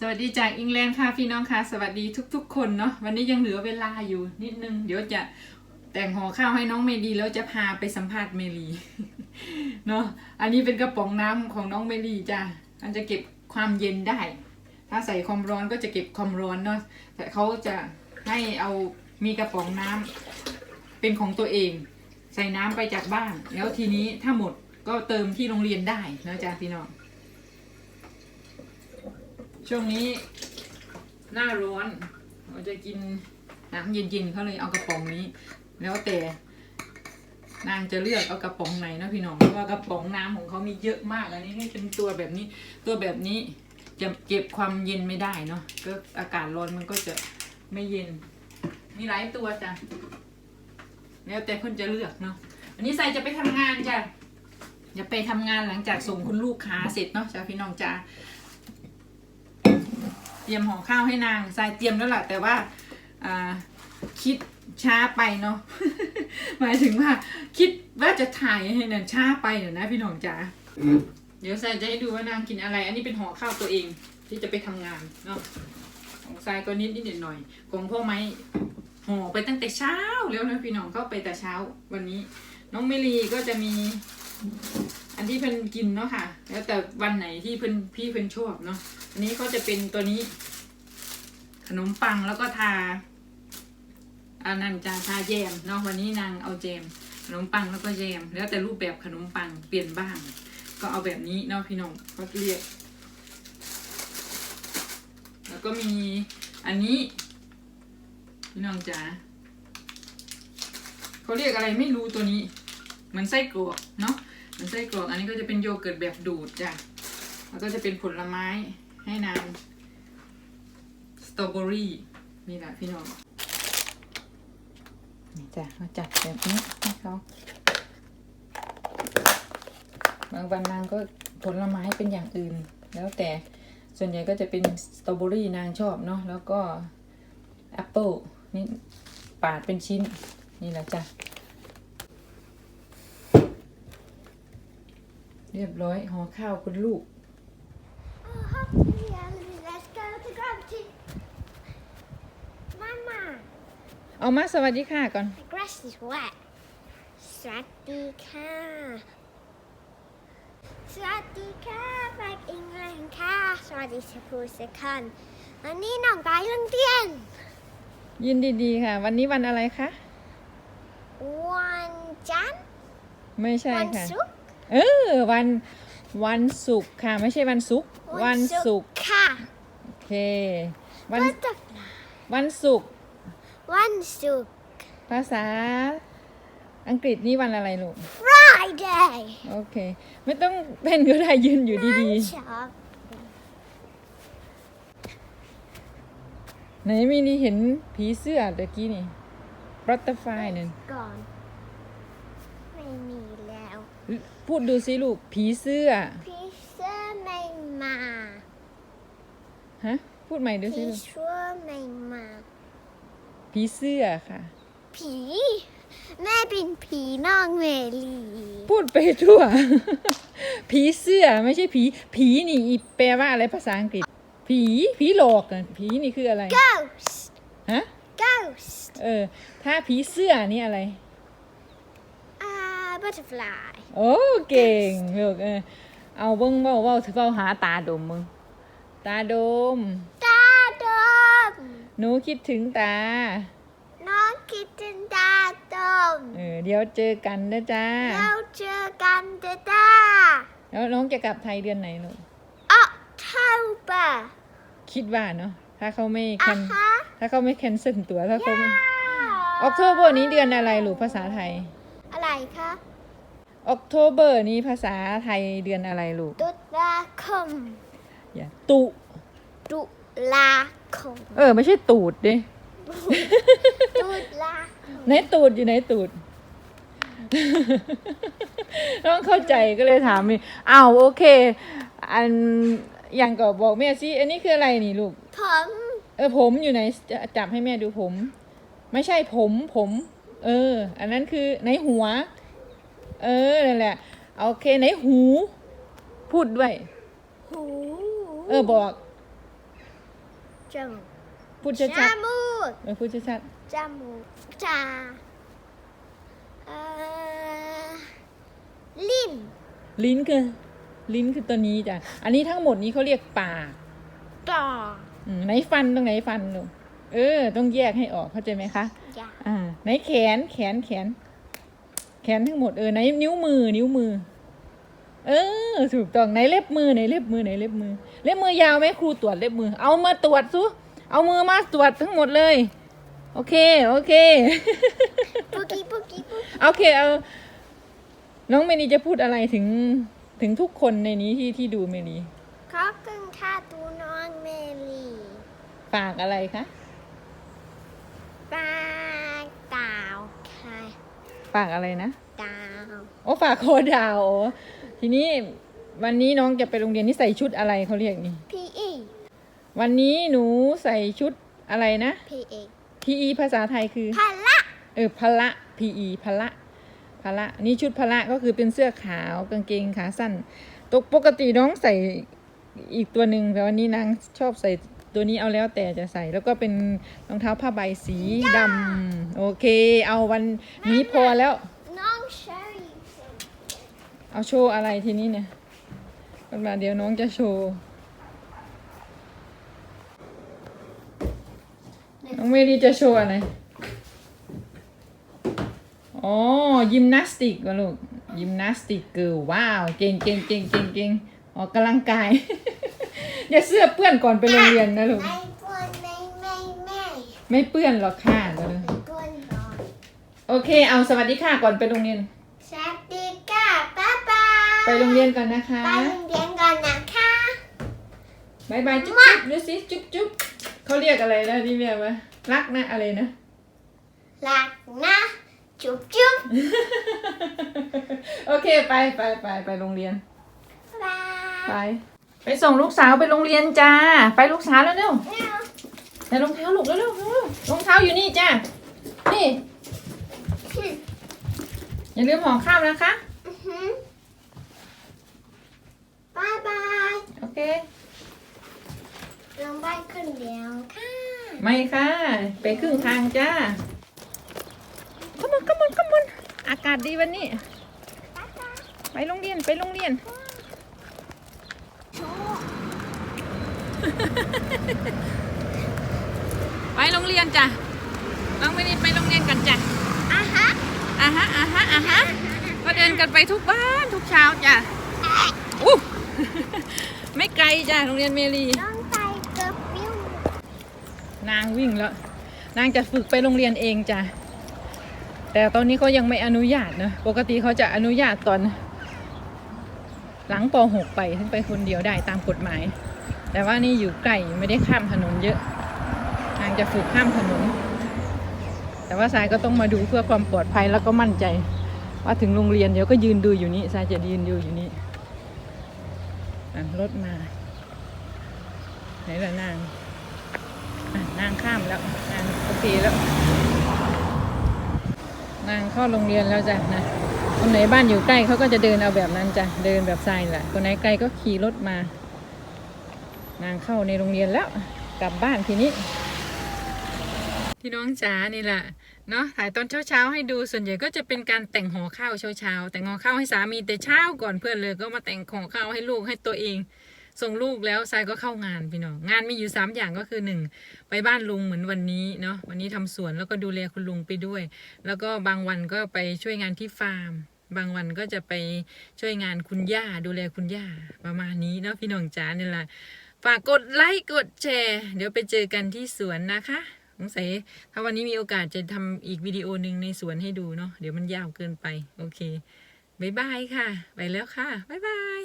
สวัสดีจากอังกฤษค่ะพี่น้องค่ะ สวัสดีทุก ๆ คนเนาะวันนี้ยังเหลือเวลาอยู่นิดนึง เดี๋ยวจะแต่งห่อข้าวให้น้องเมลีแล้วจะพาไปสัมภาษณ์เมลีเนาะอันนี้เป็นกระป๋องน้ำของน้องเมลีจ้ะมันจะเก็บความเย็นได้ ถ้าใส่ความร้อนก็จะเก็บความร้อนเนาะแต่เขาจะให้เอามีกระป๋องน้ำเป็นของตัวเอง ใส่น้ำไปจากบ้าน แล้วทีนี้ถ้าหมดก็เติมที่โรงเรียนได้นะจ๊ะพี่น้อง ช่วงนี้หน้าร้อนเราจะกินน้ำเย็นๆเขาเลยเอากระป๋องนี้ แล้วแต่นางจะเลือกเอากระป๋องไหนนะพี่น้องเพราะว่ากระป๋องน้ำของเขามีเยอะมากอันนี้นี่เป็นตัวแบบนี้ ตัวแบบนี้จะเก็บความเย็นไม่ได้เนาะก็อากาศร้อนมันก็จะไม่เย็น มีหลายตัวจ้ะแล้วแต่คนจะเลือกเนาะอันนี้ใส่จะไปทำงานจ้ะจะไปทำงานหลังจากส่งคุณลูกค้าเสร็จเนาะจ้ะพี่น้องจ้า เตรียมห่อข้าวให้นางทรายเตรียมแล้วล่ะแต่ว่าอ่าคิดช้าไปเนาะหมายถึงว่า คิดว่าจะถ่ายให้นันช้าไปเดี๋ยวนะพี่หน้องจ๋าเดี๋ยวทรายจะให้ดูว่านางกินอะไร อันนี้เป็นห่อข้าวตัวเองที่จะไปทำงานเนาะของทรายก็นิดนิดหน่อยหน่อยๆของพ่อไม้ห่อไปตั้งแต่เช้าแล้วนะพี่น้องเข้าไปแต่เช้าวันนี้ น้องเมลีก็จะมี อันที่เพิ่นกินเนาะค่ะ แล้วแต่วันไหนที่เพิ่นพี่เพิ่นชอบเนาะอันนี้ก็จะเป็นตัวนี้ ขนมปังแล้วก็ทาอันนั้นจะทาแยมเนาะวันนี้นางเอาแจมขนมปังแล้วก็แยม แล้วแต่รูปแบบขนมปังเปลี่ยนบ้าง ก็เอาแบบนี้เนาะพี่น้องก็เรียก แล้วก็มีอันนี้พี่น้องจ๋าเขาเรียกอะไรไม่รู้ตัวนี้ เหมือนไส้กรอกเนาะ ไส้กรอกอันนี้ก็จะเป็นโยเกิร์ตแบบดูดจ้ะ แล้วก็จะเป็นผลไม้ให้นางสตรอเบอรี่นี่แหละพี่น้องนี่จ้ะมาจัดแบบนี้ให้เขาบางวันนางก็ผลไม้เป็นอย่างอื่น แล้วแต่ส่วนใหญ่ก็จะเป็นสตรอเบอรี่นางชอบเนาะแล้วก็แอปเปิลนี่ปาดเป็นชิ้นนี่แหละจ้ะ เรียบร้อยห่อข้าวคุณลูก Oh, hopefully, let's go to gravity. Mama, เอามาสวัสดีค่ะก่อน the grass is wet. สวัสดีค่ะ สวัสดีค่ะแบกอิงแรงค่ะ สวัสดีสิพูสิคันวันนี้น้องไปโรงเรียน ยินดีๆค่ะ วันนี้วันอะไรคะ วันจันทร์ไม่ใช่วันค่ะ ศุกร์ เออวันวันศุกร์ค่ะ ไม่ใช่วันศุกร์วันศุกร์ค่ะโอเควัน Butterfly วันศุกร์วันศุกร์ภาษาอังกฤษนี่วันอะไรลูก Friday โอเค ไม่ต้องเป็นก็ได้ยืนอยู่ดีชอบๆไหนมีนี่เห็นผีเสื้อตะกี้นี่บัตเตอร์ไฟนั่นก่อน ไม่มีแล้ว พูดดูสิลูก ผีเสื้อพี่เสื้อไม่มาฮะ พูดใหม่ดูสิพี่ลูก เสื้อไม่มา ผีเสื้อค่ะ ผี แม่เป็นผีน้องเมลีพูดไปทั่ว ผีเสื้อไม่ใช่ผี ผีนี่อีแปลว่าอะไรภาษาอังกฤษ ผี ผีหลอกอะผีนี่คืออะไร ghost ฮะ ghost เออ ถ้าผีเสื้อนี่อะไรอ่า butterfly โอ้เก่งลูกเออเอาเบิ้งเว้าเว้าถือเว้าหาตาดมมึง ตาดม ตาดม หนูคิดถึงตา น้องคิดถึงตาดม เออเดี๋ยวเจอกันนะจ๊ะเราเจอกันเด้อจ้าแล้วน้องจะกลับไทยเดือนไหนลูก October คิดว่าเนาะ ถ้าเขาไม่แคอะนฮะถ้าเขาไม่แคนเซิลตัวถ้าเขาไม่อออกโทเบอร์นี้เดือนอะไรลูกภาษาไทย อะไรคะ ออกโทเบอร์นี้ภาษาไทยเดือนอะไรลูก ตุลาคมอย่าตุ ตุลาคมเออ ไม่ใช่ตูดดิ ตุลาไหนตูดอยู่ไหนตูด ต้องเข้าใจก็เลยถามนี่อ้าวโอเค อันอย่างก็บอกแม่สิอันนี้คืออะไรนี่ลูก ผมเออผมอยู่ไหนจะจับให้แม่ดูผม ไม่ใช่ผมผม เออ อันนั้นคือในหัว เออนั่นแหละโอเคในหู พูดด้วย หูเออบอกจมูกพูดจชัดมูกๆเออพูดชัดจมูกตาเอ่อลิ้นๆลิ้นคือลิ้นคือตัวนี้จ้ะอันนี้ทั้งหมดนี้เขาเรียกปากตาอืมไหนฟันตรงไหนฟันลูกเออ ต้องแยกให้ออกเข้าใจไหมคะอย่าอ่าไหนแขนแขนแขน แขนทั้งหมดเออไหนนิ้วมือ นิ้วมือ เออถูกต้องไหนเล็บมือไหนเล็บมือไหนเล็บมือ เล็บมือยาวไหมครูตรวจเล็บมือ เอามาตรวจซุเอามือมาตรวจทั้งหมดเลย โอเค โอเคปุกกี้ปุกกี้ปุกกี้โอเคเอาน้องเมลีจะพูดอะไรถึงถึงทุกคนในนี้ที่ที่ดูเมลีขอบคุณค่ะตูน้องเมลี่ฝากอะไรคะ ปลาดาวค่ะ ฝากอะไรนะดาวโอ้ฝากโคดาวโอ้ทีนี้วันนี้น้องจะไปโรงเรียนนี่ใส่ชุดอะไรเขาเรียกนี่พีเอวันนี้หนูใส่ชุดอะไรนะพีเอ PE ภาษาไทยคือพละเออพละ PE พละพละนี่ชุดพละก็คือเป็นเสื้อขาวกางเกงขาสั้นตกปกติน้องใส่อีกตัวหนึ่งแต่วันนี้นางชอบใส่ ตัวนี้เอาแล้วแต่จะใส่แล้วก็เป็นรองเท้าผ้าใบสีดำโอเค เอาวันนี้พอแล้ว น้องเชอรี่เอาโชว์อะไรทีนี้เนี่ยกันมาเดี๋ยวน้องจะโชว์ น้องเมรีจะโชว์อะไร อ๋อ ยิมนาสติกวะลูก ยิมนาสติกเกิร์ลว้าว เก่งเก่งเก่งเก่งเก่งออกกำลังกาย อย่าเสื้อเปื้อนก่อนไปโรงเรียนนะลูก ไม่ปวนไม่ไม่ไม่ไม่เปื้อนหรอกค่ะเดี๋ยวไม่ปวนก่อนโอเค เอาสวัสดีค่ะก่อนไปโรงเรียน สวัสดีค่ะบ๊ายบายไปโรงเรียนก่อนนะคะ ไปโรงเรียนก่อนนะคะบายบายจุ๊บจุ๊บดูสิจุ๊บจุ๊บเขาเรียกอะไรนะที่เรียกว่ารักนะอะไรนะ รักนะจุ๊บจุ๊บโอเค ไปไปไปไปโรงเรียน บาย ไป ไปส่งลูกสาวไปโรงเรียนจ้า ไปลูกสาวแล้วเร็วเนี่ยใส่รองเท้าลูกแล้วเร็วเร็วเร็วรองเท้าอยู่นี่จ้า นี่ อย่าลืมห่อข้าวนะคะอื้อหือบายบาย โอเคลงบ้านคนเดียวค่ะ ไม่ค่ะ ไปครึ่งทางจ้าขมอนขมอนขมอนอากาศดีวันนี้บ๊ายบายไปโรงเรียน ไปโรงเรียน โชว์ ไปโรงเรียนจ้ะน้องไม่ได้ไปโรงเรียนกันจ้ะอะฮะอะฮะอะฮะอะฮะก็เดินกันไปทุกบ้านทุกเช้าจ้ะอู้ไม่ไกลจ้ะโรงเรียนเมรีน้องไปเกือบปิ้วนางวิ่งแล้ว นางจะฝึกไปโรงเรียนเองจ้ะแต่ตอนนี้เขายังไม่อนุญาตนะปกติเขาจะอนุญาตตอน หลังป .6 ไปถึงไปคนเดียวได้ตามกฎหมาย แต่ว่านี่อยู่ไกลไม่ได้ข้ามถนนเยอะนางจะฝึกข้ามถนน แต่ว่าสายก็ต้องมาดูเพื่อความปลอดภัยแล้วก็มั่นใจ ว่าถึงโรงเรียนเดี๋ยวก็ยืนดูอยู่นี่สายจะยืนดูอยู่นี่รถมาไหนล่ะนางนางข้ามแล้วนางโอเคแล้ว นางเข้าโรงเรียนแล้วจ้ะนะคนไหนบ้านอยู่ใกล้เขาก็จะเดินเอาแบบนั้นจ้ะเดินแบบทรายแหละคนไหนไกลก็ขี่รถมา นางเข้าในโรงเรียนแล้วกลับบ้านทีนี้พี่น้องจ๋านี่แหละเนาะถ่ายตอนเช้าๆให้ดูส่วนใหญ่ก็จะเป็นการแต่งห่อข้าวเช้าๆแต่งห่อข้าวให้สามีแต่เช้าก่อนเพื่อนเลยก็มาแต่งห่อข้าวให้ลูกให้ตัวเอง ส่งลูกแล้วทรายก็เข้างานพี่น้องงานมีอยู่สามอย่างก็คือหนึ่งไปบ้านลุงเหมือนวันนี้เนาะวันนี้ทำสวนแล้วก็ดูแลคุณลุงไปด้วย แล้วก็บางวันก็ไปช่วยงานที่ฟาร์มบางวันก็จะไปช่วยงานคุณย่าดูแลคุณย่าประมาณนี้เนาะพี่น้องจ๋านี่แหละ ฝากกดไลค์กดแชร์ เดี๋ยวไปเจอกันที่สวนนะคะสงสัยถ้าวันนี้มีโอกาสจะทำอีกวิดีโอหนึ่งในสวนให้ดูเนาะเดี๋ยวมันยาวเกินไป โอเค บ๊ายบายค่ะ ไปแล้วค่ะ บ๊ายบาย